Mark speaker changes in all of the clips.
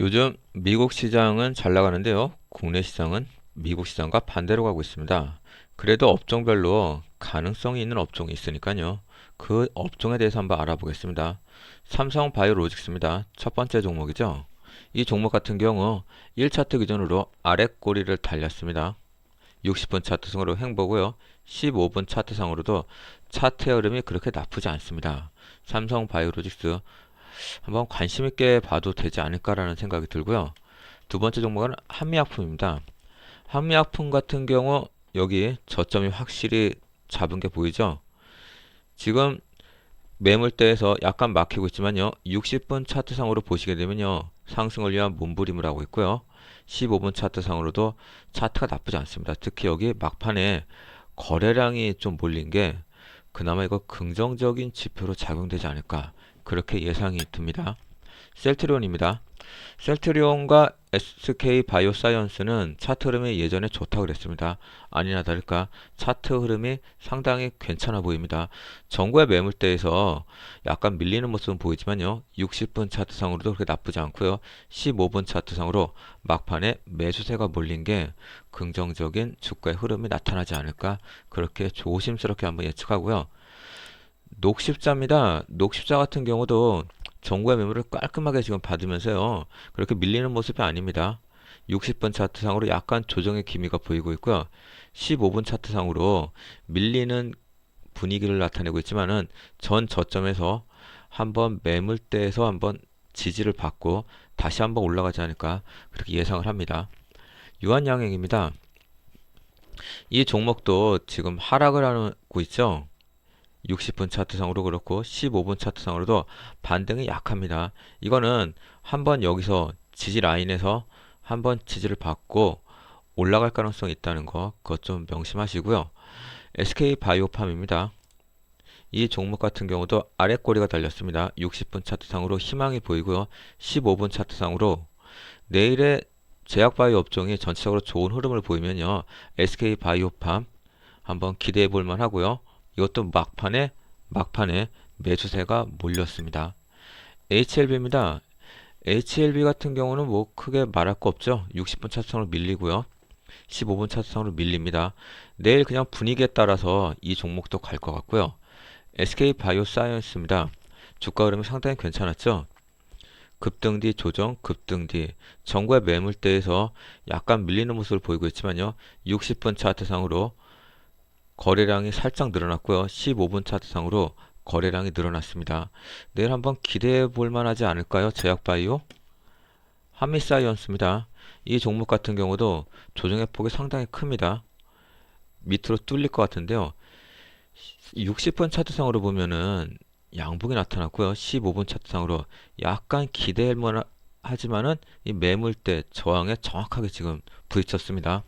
Speaker 1: 요즘 미국 시장은 잘 나가는데요. 국내 시장은 미국 시장과 반대로 가고 있습니다. 그래도 업종별로 가능성이 있는 업종이 있으니까요. 그 업종에 대해서 한번 알아보겠습니다. 삼성 바이오로직스입니다. 첫 번째 종목이죠. 이 종목 같은 경우 1차트 기준으로 아래 꼬리를 달렸습니다. 60분 차트상으로 횡보고요. 15분 차트상으로도 차트의 흐름이 그렇게 나쁘지 않습니다. 삼성 바이오로직스 한번 관심 있게 봐도 되지 않을까라는 생각이 들고요. 두 번째 종목은 한미약품입니다. 한미약품 같은 경우 여기 저점이 확실히 잡은 게 보이죠? 지금 매물대에서 약간 막히고 있지만요. 60분 차트상으로 보시게 되면요. 상승을 위한 몸부림을 하고 있고요. 15분 차트상으로도 차트가 나쁘지 않습니다. 특히 여기 막판에 거래량이 좀 몰린 게 그나마 이거 긍정적인 지표로 작용되지 않을까 그렇게 예상이 듭니다. 셀트리온입니다. 셀트리온과 SK 바이오사이언스는 차트 흐름이 예전에 좋다 그랬습니다. 아니나 다를까 차트 흐름이 상당히 괜찮아 보입니다. 정구의 매물대에서 약간 밀리는 모습은 보이지만요. 60분 차트상으로도 그렇게 나쁘지 않고요. 15분 차트상으로 막판에 매수세가 몰린 게 긍정적인 주가의 흐름이 나타나지 않을까 그렇게 조심스럽게 한번 예측하고요. 녹십자입니다. 녹십자 같은 경우도 정구의 매물을 깔끔하게 지금 받으면서요. 그렇게 밀리는 모습이 아닙니다. 60분 차트상으로 약간 조정의 기미가 보이고 있고요. 15분 차트상으로 밀리는 분위기를 나타내고 있지만은 전 저점에서 한번 매물대에서 한번 지지를 받고 다시 한번 올라가지 않을까 그렇게 예상을 합니다. 유한양행입니다. 이 종목도 지금 하락을 하고 있죠. 60분 차트상으로 그렇고 15분 차트상으로도 반등이 약합니다. 이거는 한번 여기서 지지 라인에서 한번 지지를 받고 올라갈 가능성이 있다는 거 그것 좀 명심하시고요. SK 바이오팜입니다. 이 종목 같은 경우도 아래 꼬리가 달렸습니다. 60분 차트상으로 희망이 보이고요. 15분 차트상으로 내일의 제약바이오 업종이 전체적으로 좋은 흐름을 보이면요. SK 바이오팜 한번 기대해 볼 만하고요. 이것도 막판에 막판에 매수세가 몰렸습니다. HLB입니다. HLB 같은 경우는 뭐 크게 말할 거 없죠. 60분 차트상으로 밀리고요. 15분 차트상으로 밀립니다. 내일 그냥 분위기에 따라서 이 종목도 갈 것 같고요. SK 바이오사이언스입니다. 주가 흐름이 상당히 괜찮았죠. 급등 뒤 조정, 급등 뒤 정구의 매물대에서 약간 밀리는 모습을 보이고 있지만요. 60분 차트상으로 거래량이 살짝 늘어났고요. 15분 차트상으로 거래량이 늘어났습니다. 내일 한번 기대해 볼 만하지 않을까요? 제약바이오 한미사이언스입니다. 이 종목 같은 경우도 조정의 폭이 상당히 큽니다. 밑으로 뚫릴 것 같은데요. 60분 차트상으로 보면은 양봉이 나타났고요. 15분 차트상으로 약간 기대할 만 하지만은 이 매물대 저항에 정확하게 지금 부딪혔습니다.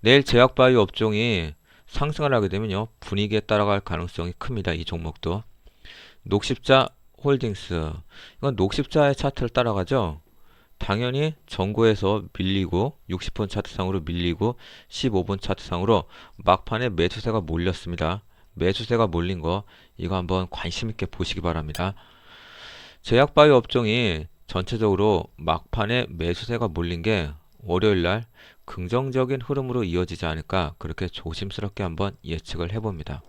Speaker 1: 내일 제약바이오 업종이 상승을 하게 되면요. 분위기에 따라갈 가능성이 큽니다. 이 종목도. 녹십자 홀딩스. 이건 녹십자의 차트를 따라가죠. 당연히 전고에서 밀리고 60분 차트상으로 밀리고 15분 차트상으로 막판에 매수세가 몰렸습니다. 매수세가 몰린 거 이거 한번 관심 있게 보시기 바랍니다. 제약바이오 업종이 전체적으로 막판에 매수세가 몰린 게 월요일 날 긍정적인 흐름으로 이어지지 않을까 그렇게 조심스럽게 한번 예측을 해봅니다.